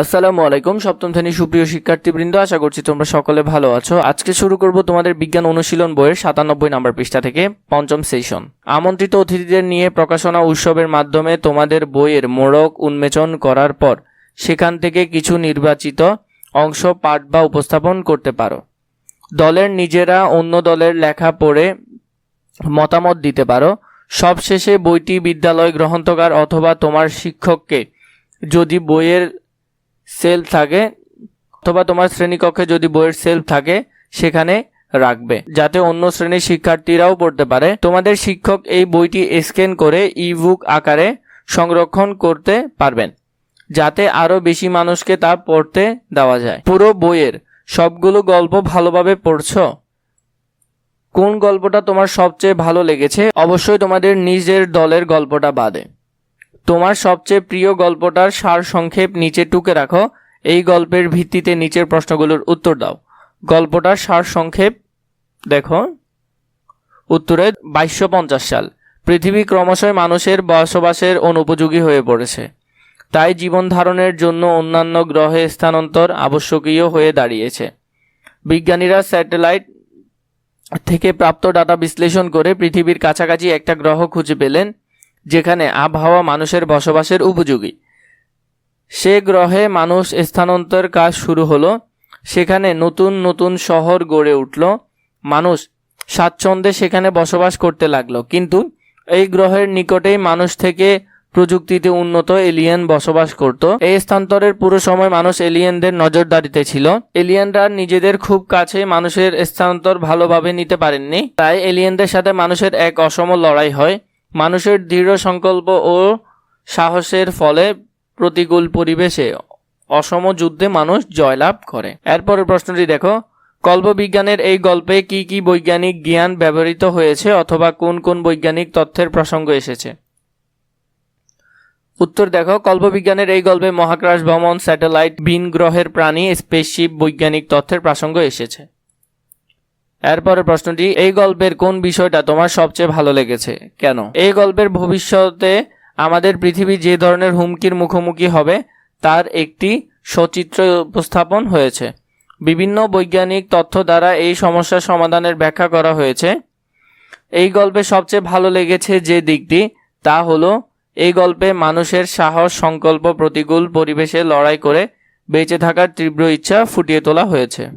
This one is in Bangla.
আসসালামু আলাইকুম, সপ্তম শ্রেণির সুপ্রিয় শিক্ষার্থীবৃন্দ, আশা করছি তোমরা সকলে ভালো আছো। আজকে শুরু করব তোমাদের বিজ্ঞান অনুশীলন বইয়ের সাতানব্বই নম্বর পৃষ্ঠা থেকে পঞ্চম সেশন আমন্ত্রিত অতিথিদের নিয়ে প্রকাশনা উৎসবের মাধ্যমে তোমাদের বইয়ের মোড়ক উন্মোচন করার পর সেখান থেকে কিছু নির্বাচিত অংশ পাঠ বা উপস্থাপন করতে পারো। দলের নিজেরা অন্য দলের লেখা পড়ে মতামত দিতে পারো। সবশেষে বইটি বিদ্যালয় গ্রন্থকার অথবা তোমার শিক্ষককে যদি বইয়ের সেল থাকে, অথবা তোমার শ্রেণীকক্ষে যদি বইয়ের সেল থাকে, সেখানে রাখবে। যাতে অন্য শ্রেণির শিক্ষার্থীরাও পড়তে পারে। তোমাদের শিক্ষক এই বইটি স্ক্যান করে ইবুক আকারে সংরক্ষণ করতে পারবেন, যাতে আরও বেশি মানুষকে তা পড়তে দেওয়া যায়। পুরো বইয়ের সবগুলো গল্প ভালোভাবে পড়ছো? কোন গল্পটা তোমার সবচেয়ে ভালো লেগেছে? অবশ্যই তোমাদের নিজের দলের গল্পটা বাদে। তোমার সবচেয়ে প্রিয় গল্পটার সার সংক্ষেপ নিচে টুকে রাখো। এই গল্পের ভিত্তিতে নিচের প্রশ্নগুলোর উত্তর দাও। গল্পটার সার সংক্ষেপ দেখো। উত্তরে বাইশশো পঞ্চাশ সাল। পৃথিবী ক্রমশই মানুষের বসবাসের অনুপযোগী হয়ে পড়েছে। তাই জীবন ধারণের জন্য অন্যান্য গ্রহে স্থানান্তর আবশ্যকীয় হয়ে দাঁড়িয়েছে। বিজ্ঞানীরা স্যাটেলাইট থেকে প্রাপ্ত ডাটা বিশ্লেষণ করে পৃথিবীর কাছাকাছি একটা গ্রহ খুঁজে পেলেন। যেখানে আবহাওয়া মানুষের বসবাসের উপযোগী। সে গ্রহে মানুষ স্থানান্তর কাজ শুরু হলো, সেখানে নতুন নতুন শহর গড়ে উঠল, মানুষ স্বাচ্ছন্দ্যে সেখানে বসবাস করতে লাগল। কিন্তু এই গ্রহের নিকটেই মানুষ থেকে প্রযুক্তিতে উন্নত এলিয়েন বসবাস করত। এই স্থানান্তরের পুরো সময় মানুষ এলিয়েনদের নজরদারিতে ছিল। এলিয়েনরা নিজেদের খুব কাছে মানুষের স্থানান্তর ভালোভাবে নিতে পারেননি। তাই এলিয়েনদের সাথে মানুষের এক অসম লড়াই হয়। মানুষের দৃঢ় সংকল্প ও সাহসের ফলে প্রতিকূল পরিবেশে অসম যুদ্ধে মানুষ জয়লাভ করে। এরপরের প্রশ্নটি দেখো। কল্পবিজ্ঞানের এই গল্পে কি কি বৈজ্ঞানিক জ্ঞান ব্যবহৃত হয়েছে অথবা কোন কোন বৈজ্ঞানিক তথ্যের প্রসঙ্গ এসেছে? উত্তর দেখো। কল্পবিজ্ঞানের এই গল্পে মহাকাশ ভ্রমণ, স্যাটেলাইট বিন গ্রহের প্রাণী, স্পেসশিপ, বৈজ্ঞানিক তথ্যের প্রসঙ্গ এসেছে। এরপরের প্রশ্নটি, এই গল্পের কোন বিষয়টা তোমার সবচেয়ে ভালো লেগেছে? কেন? এই গল্পের ভবিষ্যতে আমাদের পৃথিবী যে ধরনের হুমকির মুখোমুখি হবে, তার একটি সচিত্র উপস্থাপন হয়েছে। বিভিন্ন বৈজ্ঞানিক তথ্য দ্বারা এই সমস্যার সমাধানের ব্যাখ্যা করা হয়েছে। এই গল্পে সবচেয়ে ভালো লেগেছে যে দিকটি, তা হলো, এই গল্পে মানুষের সাহস, সংকল্প, প্রতিকূল পরিবেশে লড়াই করে বেঁচে থাকার তীব্র ইচ্ছা ফুটিয়ে তোলা হয়েছে।